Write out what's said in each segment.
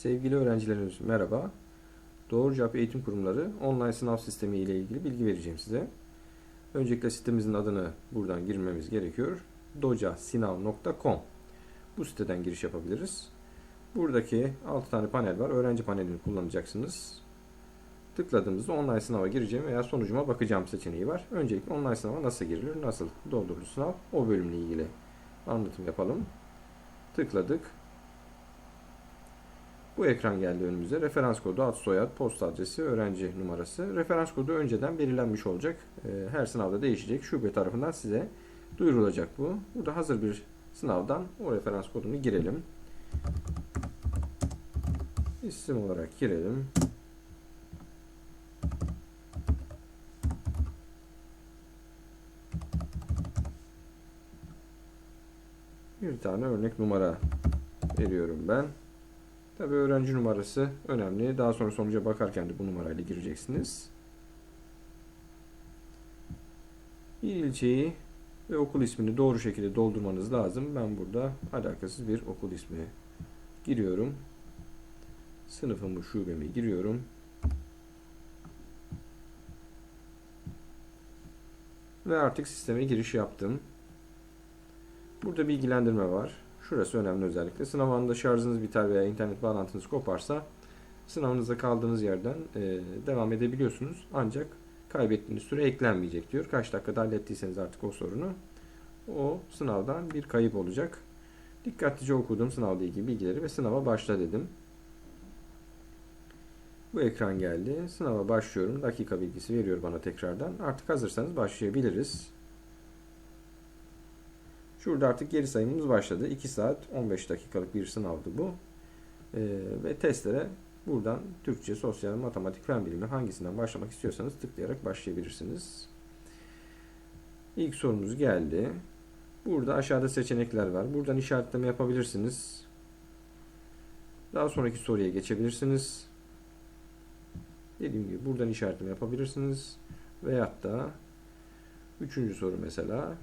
Sevgili öğrencilerimiz merhaba. Doğru Cevap Eğitim Kurumları online sınav sistemi ile ilgili bilgi vereceğim size. Öncelikle sitemizin adını buradan girmemiz gerekiyor. docasinav.com Bu siteden giriş yapabiliriz. Buradaki 6 tane panel var. Öğrenci panelini kullanacaksınız. Tıkladığımızda online sınava gireceğim veya sonucuma bakacağım seçeneği var. Öncelikle online sınava nasıl girilir, nasıl doldurulur sınav o bölümle ilgili anlatım yapalım. Tıkladık. Bu ekran geldi önümüze. Referans kodu, ad, soyad, posta adresi, öğrenci numarası. Referans kodu önceden belirlenmiş olacak. Ee, Her sınavda değişecek. Şube tarafından size duyurulacak bu. Burada hazır bir sınavdan o referans kodunu girelim. İsim olarak girelim. Bir tane örnek numara veriyorum ben. Tabi öğrenci numarası önemli. Daha sonra sonuca bakarken de bu numarayla gireceksiniz. Bir ilçeyi ve okul ismini doğru şekilde doldurmanız lazım. Ben burada alakasız bir okul ismi giriyorum. Sınıfımı, şubemi giriyorum. Ve artık sisteme giriş yaptım. Burada bilgilendirme var. Şurası önemli özellikle. Sınav anında şarjınız biter veya internet bağlantınız koparsa sınavınızda kaldığınız yerden e, devam edebiliyorsunuz. Ancak kaybettiğiniz süre eklenmeyecek diyor. Kaç dakikada hallettiyseniz artık o sorunu o sınavdan bir kayıp olacak. Dikkatlice okudum sınavla ilgili bilgileri ve sınava başla dedim. Bu ekran geldi. Sınava başlıyorum. Dakika bilgisi veriyor bana tekrardan. Artık hazırsanız başlayabiliriz. Şurada artık geri sayımımız başladı. 2 saat 15 dakikalık bir sınavdı bu. Ee, ve testlere buradan Türkçe, sosyal, matematik, fen bilimi hangisinden başlamak istiyorsanız tıklayarak başlayabilirsiniz. İlk sorumuz geldi. Burada aşağıda seçenekler var. Buradan işaretleme yapabilirsiniz. Daha sonraki soruya geçebilirsiniz. Dediğim gibi buradan işaretleme yapabilirsiniz. Veyahut da üçüncü soru mesela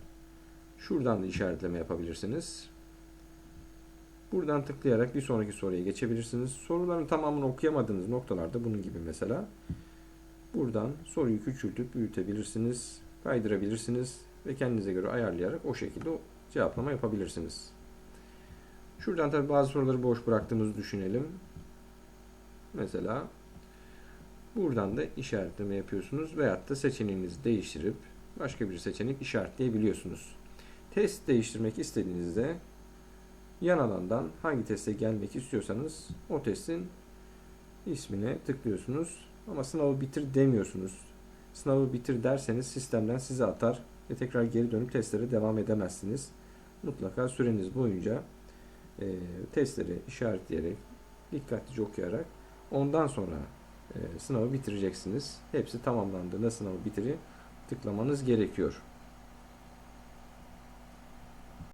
Şuradan da işaretleme yapabilirsiniz. Buradan tıklayarak bir sonraki soruya geçebilirsiniz. Soruların tamamını okuyamadığınız noktalarda bunun gibi mesela. Buradan soruyu küçültüp büyütebilirsiniz. Kaydırabilirsiniz. Ve kendinize göre ayarlayarak o şekilde cevaplama yapabilirsiniz. Şuradan tabi bazı soruları boş bıraktığımızı düşünelim. Mesela buradan da işaretleme yapıyorsunuz. Veyahut da seçeneğinizi değiştirip başka bir seçenek işaretleyebiliyorsunuz. Test değiştirmek istediğinizde yan alandan hangi teste gelmek istiyorsanız o testin ismine tıklıyorsunuz. Ama sınavı bitir demiyorsunuz. Sınavı bitir derseniz sistemden sizi atar ve tekrar geri dönüp testlere devam edemezsiniz. Mutlaka süreniz boyunca e, testleri işaretleyerek, dikkatlice okuyarak ondan sonra e, sınavı bitireceksiniz. Hepsi tamamlandığında sınavı bitiri tıklamanız gerekiyor.